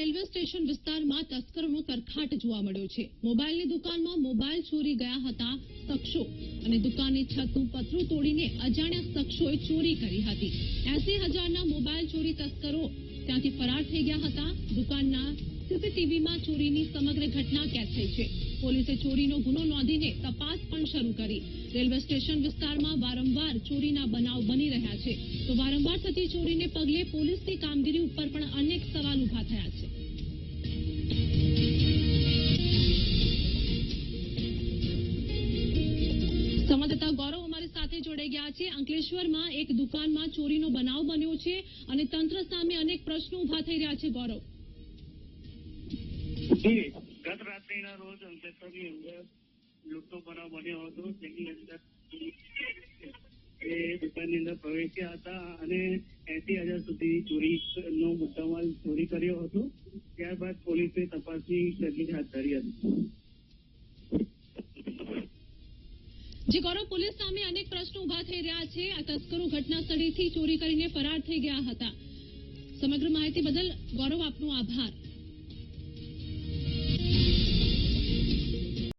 Railway station વિસ્તારમાં તસ્કરોનો તરખાટ જોવા મળ્યો છે. મોબાઈલની દુકાનમાં મોબાઈલ ચોરી ગયા હતા શખ્સો અને દુકાનની છતનું પથરું તોડીને અજાણ્યા શખ્સોએ ચોરી કરી હતી. એસી હજારના મોબાઈલ ચોરી તસ્કરો ત્યાંથી ફરાર થઈ ગયા હતા. દુકાનના સીસીટીવીમાં ચોરીની સમગ્ર ઘટના કેદ થઈ છે. પોલીસે ચોરીનો ગુનો નોંધીને તપાસ પણ શરૂ કરી. રેલવે સ્ટેશન વિસ્તારમાં વારંવાર ચોરીના બનાવ બની રહ્યા છે. તો વારંવાર થતી ચોરીને પગલે પોલીસની કામગીરી ઉપર પણ અનેક સવાલ ઊભા થયા છે. સંવાદદાતા ગૌરવ અમારી સાથે જોડાઈ ગયા છે. અંકલેશ્વરમાં એક દુકાનમાં ચોરીનો બનાવ બન્યો છે અને તંત્ર સામે અનેક પ્રશ્નો ઊભા થઈ રહ્યા છે. ગૌરવ. જી. ગત રાત્રિના રોજ અંકલેશ્વરની અંદર લૂંટનો બનાવ બન્યો હતો. જેની અંદર એ દુકાનની અંદર પ્રવેશ્યા હતા અને એસી હજાર સુધી ચોરીનો મુદ્દામાલ ચોરી કર્યો હતો. ત્યારબાદ પોલીસે તપાસની તજવીજ હાથ ધરી હતી. જે ગૌરવ પોલીસ સામે અનેક પ્રશ્નો ઊભા થઈ રહ્યા છે. આ તસ્કરો ઘટના સ્થળેથી ચોરી કરીને ફરાર થઈ ગયા હતા. સમગ્ર માહિતી બદલ ગૌરવ આપનો આભાર.